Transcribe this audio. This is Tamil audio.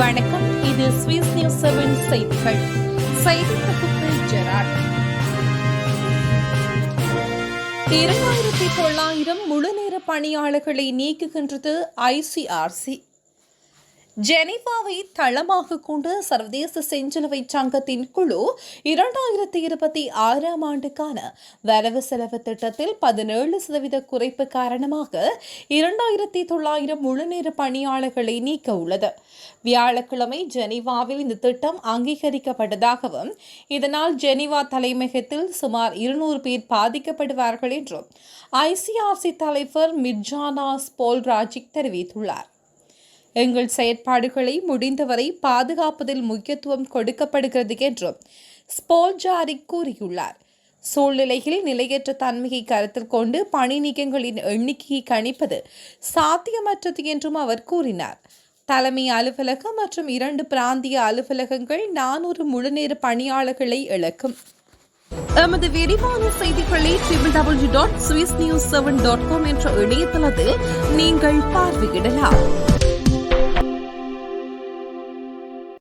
வணக்கம். இது சுவிஸ் நியூஸ் செவன் செய்திகள். செய்தி தொகுப்பு ஜெராட். இரண்டாயிரத்தி தொள்ளாயிரம் முழுநேர பணியாளர்களை நீக்குகின்றது ஐசிஆர்சி ஜெனிவாவை தளமாக கொண்டு சர்வதேச செஞ்சிலுவை சங்கத்தின் குழு இரண்டாயிரத்தி இருபத்தி ஆறாம் ஆண்டுக்கான வரவு செலவு திட்டத்தில் பதினேழு சதவீத குறைப்பு காரணமாக இரண்டாயிரத்தி தொள்ளாயிரம் முழுநேர பணியாளர்களை நீக்க உள்ளது. வியாழக்கிழமை ஜெனீவாவில் இந்த திட்டம் அங்கீகரிக்கப்பட்டதாகவும் இதனால் ஜெனிவா தலைமையகத்தில் சுமார் இருநூறு பேர் பாதிக்கப்படுவார்கள் என்றும் ஐசிஆர்சி தலைவர் மிர்ஜானா ஸ்போல்ராஜிக் தெரிவித்துள்ளார். எங்கள் செயற்பாடுகளை முடிந்தவரை பாதுகாப்பதில் முக்கியத்துவம் கொடுக்கப்படுகிறது என்றும் ஸ்போல்ஜாரிக் கூறியுள்ளார். சூழ்நிலையில் நிலையற்ற தன்மையை கருத்தில் கொண்டு பணி நீக்கங்களின் எண்ணிக்கையை கணிப்பது சாத்தியமற்றது என்றும் அவர் கூறினார். தலைமை அலுவலகம் மற்றும் இரண்டு பிராந்திய அலுவலகங்கள் நானூறு முழுநேர பணியாளர்களை இழக்கும். எமது விரிவான செய்திகளை triple W dot Swiss news seven dot com என்ற இணையதளத்தில் நீங்கள் பார்வையிடலாம்.